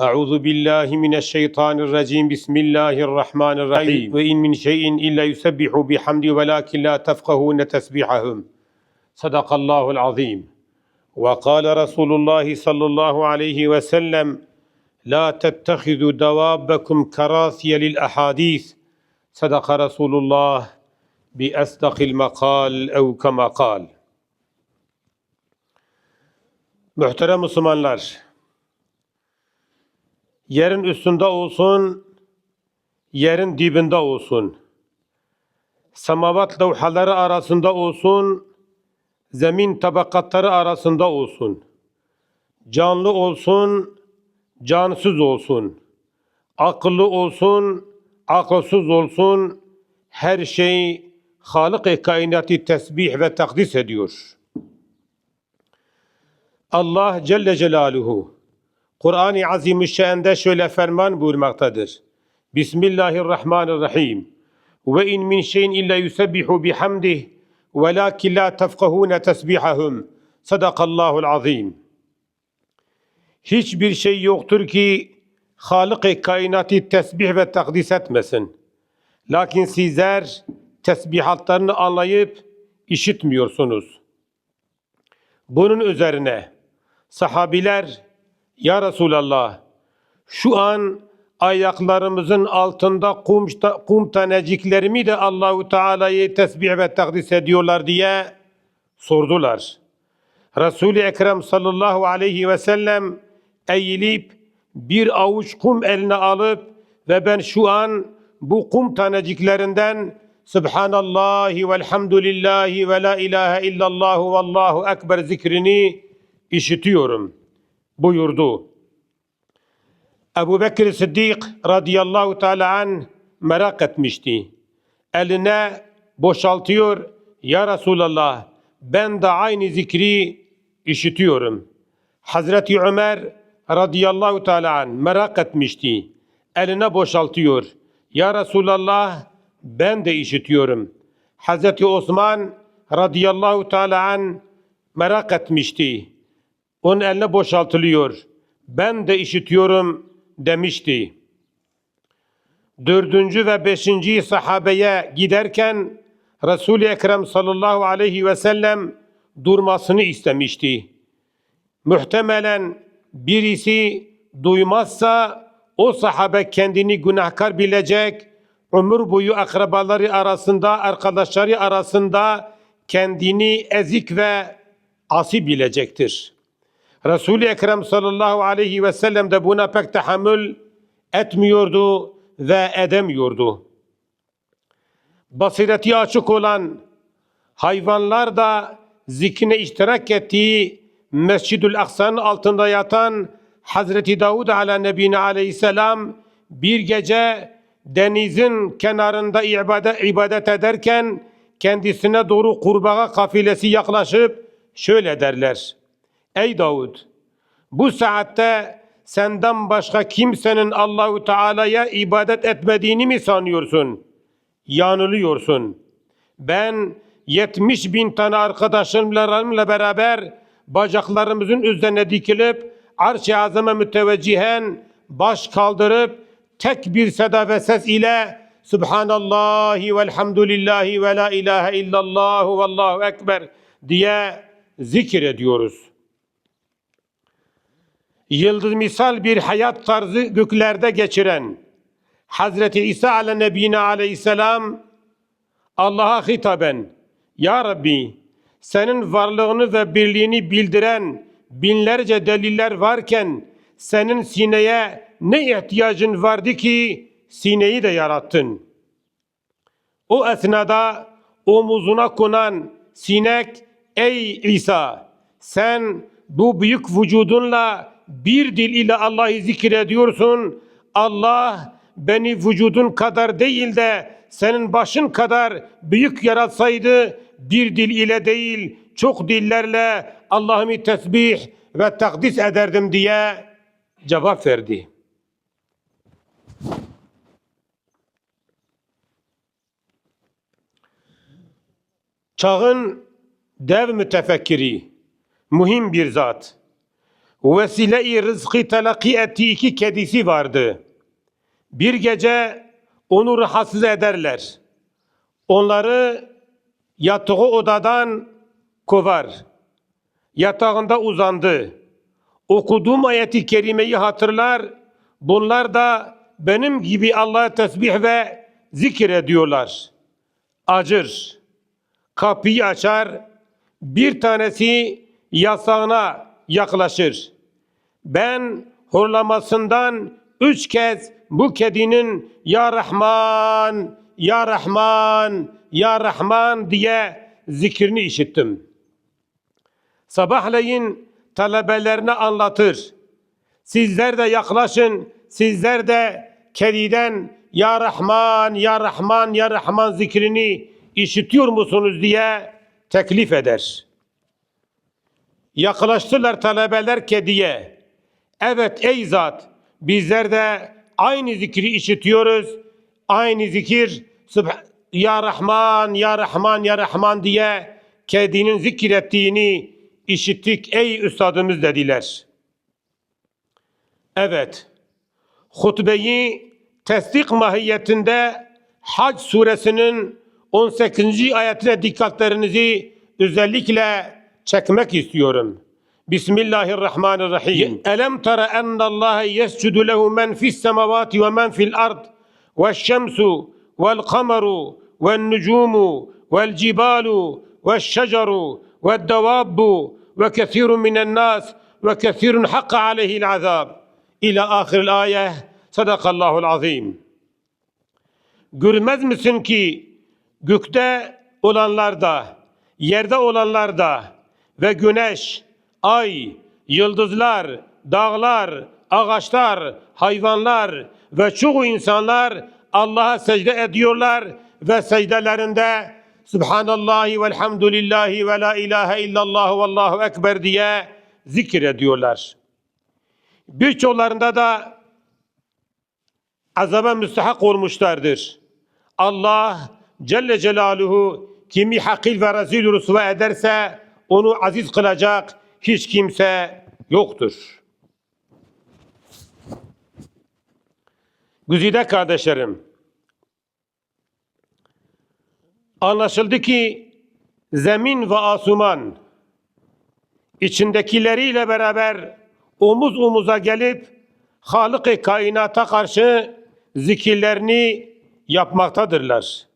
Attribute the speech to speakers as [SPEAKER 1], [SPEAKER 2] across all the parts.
[SPEAKER 1] أعوذ بالله من الشيطان الرجيم بسم الله الرحمن الرحيم وإن من شيء إلا يسبح بحمد ولكن لا تفقهون تسبيحهم صدق الله العظيم وقال رسول الله صلى الله عليه وسلم لا تتخذوا دوابكم كراثي للأحاديث صدق رسول الله بأصدق المقال أو كما قال Muhterem Müslümanlar, yerin üstünde olsun, yerin dibinde olsun, semavat levhaları arasında olsun, zemin tabakatları arasında olsun, canlı olsun, cansız olsun, akıllı olsun, akılsız olsun, her şey Halık-ı kainatı tesbih ve takdis ediyor. Allah Celle Celaluhu Kur'an-ı Azimüşşan'da şöyle ferman buyurmaktadır. Bismillahirrahmanirrahim. Ve in min şeyin illa yusebbihu bihamdih velakin la tefkahune tesbihahum. Sadakallahul azim. Hiçbir şey yoktur ki Halık-ı kainatı tesbih ve takdis etmesin. Lakin sizler tesbihatlarını anlayıp işitmiyorsunuz. Bunun üzerine sahabiler ya Resulallah şu an ayaklarımızın altında kum, kum taneciklerimi de Allahu Teala'yı tesbih ve takdis ediyorlar diye sordular. Resul-i Ekrem sallallahu aleyhi ve sellem eğilip bir avuç kum eline alıp ve ben şu an bu kum taneciklerinden Subhanallahi velhamdülillahi ve la ilahe illallah vallahu ekber zikrini işitiyorum buyurdu. Ebu Bekir Sıddık radıyallahu teala an merak etmişti. Eline boşaltıyor. Ya Resulallah ben de aynı zikri işitiyorum. Hazreti Ömer radıyallahu teala an merak etmişti. Eline boşaltıyor. Ya Resulallah ben de işitiyorum. Hazreti Osman radıyallahu teala an merak etmişti. Onun eline boşaltılıyor. Ben de işitiyorum demişti. Dördüncü ve beşinci sahabeye giderken Resul-i Ekrem sallallahu aleyhi ve sellem durmasını istemişti. Muhtemelen birisi duymazsa o sahabe kendini günahkar bilecek, ömür boyu akrabaları arasında, arkadaşları arasında kendini ezik ve asi bilecektir. Resul-i Ekrem sallallahu aleyhi ve sellem de buna pek tahammül etmiyordu ve edemiyordu. Basireti açık olan hayvanlar da zikrine iştirak ettiği Mescid-ül Aksa'nın altında yatan Hazreti Davud ala nebine aleyhisselam bir gece denizin kenarında ibadet, ibadet ederken kendisine doğru kurbağa kafilesi yaklaşıp şöyle derler. Ey Davud bu saatte senden başka kimsenin Allahu Teala'ya ibadet etmediğini mi sanıyorsun? Yanılıyorsun. Ben 70 bin tane arkadaşlarımla beraber bacaklarımızın üzerine dikilip arş-ı azame müteveccihen baş kaldırıp tek bir seda ve ses ile Subhanallahi velhamdülillahi ve la ilahe illallah ve allahu ekber diye zikir ediyoruz. Yıldız misal bir hayat tarzı göklerde geçiren Hazreti İsa ala nebine aleyhisselam Allah'a hitaben Ya Rabbi senin varlığını ve birliğini bildiren binlerce deliller varken senin sineye ne ihtiyacın vardı ki sineyi de yarattın. O esnada omuzuna konan sinek ey İsa sen bu büyük vücudunla bir dil ile Allah'ı zikrediyorsun. Allah beni vücudun kadar değil de senin başın kadar büyük yaratsaydı bir dil ile değil çok dillerle Allah'ımı tesbih ve takdis ederdim diye cevap verdi. Çağın dev mütefekkiri, mühim bir zat. Vesile-i rızkı telakki ettiği iki kedisi vardı. Bir gece onu rahatsız ederler. Onları yattığı odadan kovar. Yatağında uzandı. Okuduğum ayeti kerimeyi hatırlar. Bunlar da benim gibi Allah'a tesbih ve zikir ediyorlar. Acır. Kapıyı açar. Bir tanesi yasağına yaklaşır. Ben horlamasından üç kez bu kedinin Ya Rahman, Ya Rahman, Ya Rahman diye zikrini işittim. Sabahleyin talebelerine anlatır. Sizler de yaklaşın, sizler de kediden Ya Rahman, Ya Rahman, Ya Rahman zikrini işitiyor musunuz diye teklif eder. Yaklaştılar talebeler kediye. Evet ey zat bizler de aynı zikri işitiyoruz. Aynı zikir Ya Rahman, Ya Rahman, Ya Rahman diye kedinin zikrettiğini işittik ey üstadımız dediler. Evet. Hutbeyi tesdik mahiyetinde Hac suresinin 18. ayetine dikkatlerinizi özellikle çekmek istiyorum. Bismillahirrahmanirrahim. Elem tara ennallaha yescudu lehu men fis semavati ve men fil ard ve şemsu vel kameru vel nucumu vel cibalu ve şecaru ve devabbu ve kethirun minen nas ve kethirun hakka aleyhil azab. İlâ ahiril ayet. Sadakallahul azim. Görmez misin ki gökte olanlar da, yerde olanlar da ve güneş, ay, yıldızlar, dağlar, ağaçlar, hayvanlar ve çoğu insanlar Allah'a secde ediyorlar ve secdelerinde Subhanallahi velhamdülillahi ve la ilahe illallah ve allahu ekber diye zikir ediyorlar. Birçoklarında da azaba müstahak olmuşlardır. Allah Celle Celaluhu kimi hakil ve rezil rüsva ederse onu aziz kılacak hiç kimse yoktur. Güzide kardeşlerim, anlaşıldı ki zemin ve asuman içindekileriyle beraber omuz omuza gelip Halık-ı kainata karşı zikirlerini yapmaktadırlar.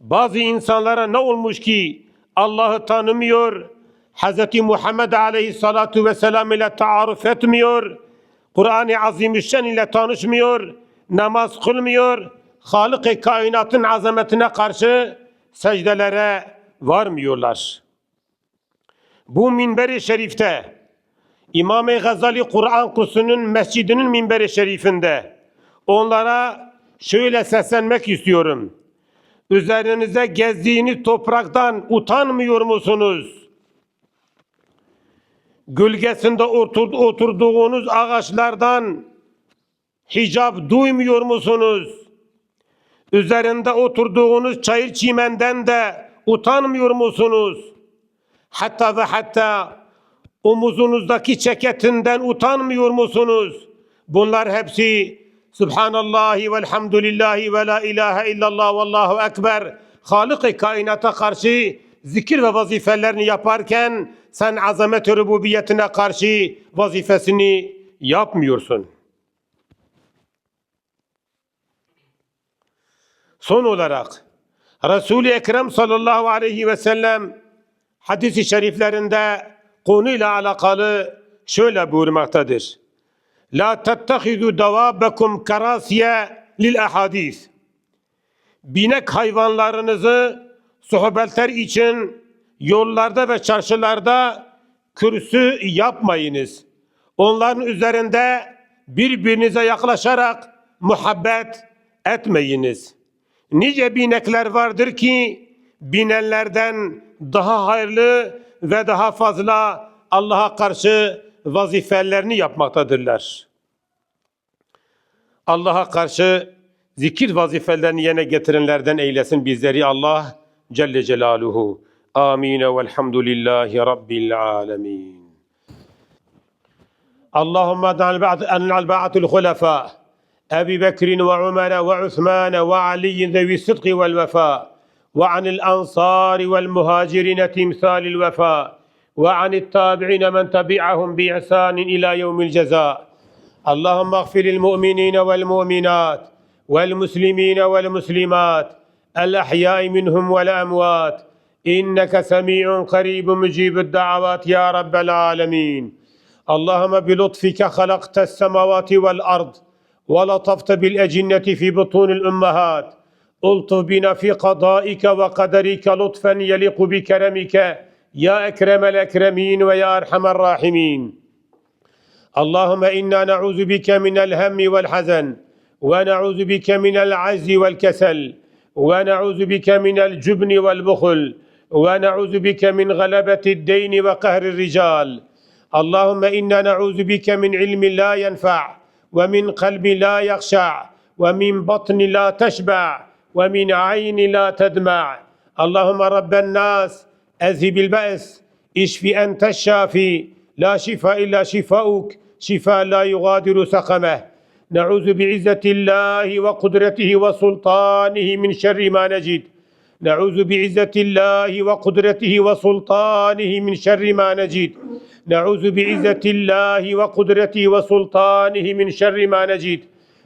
[SPEAKER 1] Bazı insanlara ne olmuş ki Allah'ı tanımıyor, Hz. Muhammed Aleyhissalatu vesselam ile taarruf etmiyor, Kur'an-ı Azimüşşen ile tanışmıyor, namaz kılmıyor, Halık-ı kainatın azametine karşı secdelere varmıyorlar. Bu minber-i şerifte İmam-ı Gazali Kur'an kursunun mescidinin minberi şerifinde onlara şöyle seslenmek istiyorum. Üzerinize gezdiğiniz topraktan utanmıyor musunuz? Gölgesinde otur- oturduğunuz ağaçlardan hicap duymuyor musunuz? Üzerinde oturduğunuz çayır çimenden de utanmıyor musunuz? Hatta ve hatta omuzunuzdaki ceketinden utanmıyor musunuz? Bunlar hepsi Subhanallahi velhamdülillahi ve la ilahe illallah ve allahu ekber Halık-ı kainata karşı zikir ve vazifelerini yaparken sen azamet-i rububiyetine karşı vazifesini yapmıyorsun. Son olarak Resul-i Ekrem sallallahu aleyhi ve sellem hadis-i şeriflerinde konuyla alakalı şöyle buyurmaktadır. La tettehidu davabekum karasiye lil ahadis. Binek hayvanlarınızı sohbetler için yollarda ve çarşılarda kürsü yapmayınız. Onların üzerinde birbirinize yaklaşarak muhabbet etmeyiniz. Nice binekler vardır ki binenlerden daha hayırlı ve daha fazla Allah'a karşı vazifelerini yapmaktadırlar. Allah'a karşı zikir vazifelerini yerine getirenlerden eylesin bizleri Allah Celle Celaluhu. Amin ve elhamdülillahi Rabbil alemin. اللهم عن البعث الخلفاء أبي بكر وعمر وعثمان وعلي ذوي الصدق والوفاء وعن الأنصار والمهاجرين تمثال الوفاء وعن التابعين من تبعهم بإحسان إلى يوم الجزاء اللهم اغفر للمؤمنين والمؤمنات والمسلمين والمسلمات الأحياء منهم والأموات. إنك سميع قريب مجيب الدعوات يا رب العالمين. اللهم بلطفك خلقت السماوات والأرض ولطفت بالأجنة في بطون الأمهات. ألطف بنا في قضائك وقدرك لطفا يليق بكرمك. يا أكرم الأكرمين ويا أرحم الراحمين. اللهم إنا نعوذ بك من الهم والحزن ونعوذ بك من العجز والكسل. ونعوذ بك من الجبن والبخل ونعوذ بك من غلبة الدين وقهر الرجال. اللهم إنا نعوذ بك من علم لا ينفع ومن قلب لا يخشع ومن بطن لا تشبع ومن عين لا تدمع. اللهم رب الناس أذهب البأس اشف أنت الشافي. لا شفاء إلا شفاؤك شفاء لا يغادر سقمه. نعوذ بعزة الله وقدرته وسلطانه من شر ما نجد. نعوذ بعزة الله وقدرته وسلطانه من شر ما نجد. نعوذ بعزة الله وقدرته وسلطانه من شر ما نجد.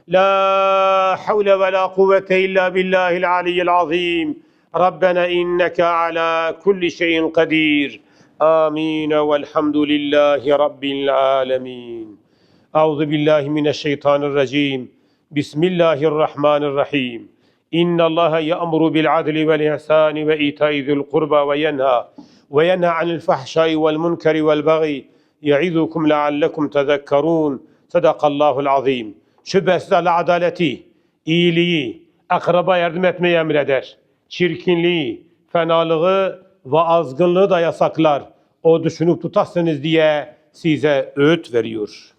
[SPEAKER 1] لا حول ولا قوة إلا بالله العلي العظيم. ربنا إنك على كل شيء قدير. آمين والحمد لله رب العالمين. Euzu billahi mineşşeytanirracim. Bismillahirrahmanirrahim. İnna Allah ya'muru bil adli vel ihsani ve ita'i zil kurba ve yenha ve yenha anil fahşai vel munkeri vel bagi ya'izukum leallekum tezekkerun. Sadakallahu'l azim. Şüphesiz Allah adaleti, iyiliği, akraba yardım etmeyi emreder. Çirkinliği, fenalığı ve azgınlığı da yasaklar. O düşünüp tutasınız diye size öğüt veriyor.''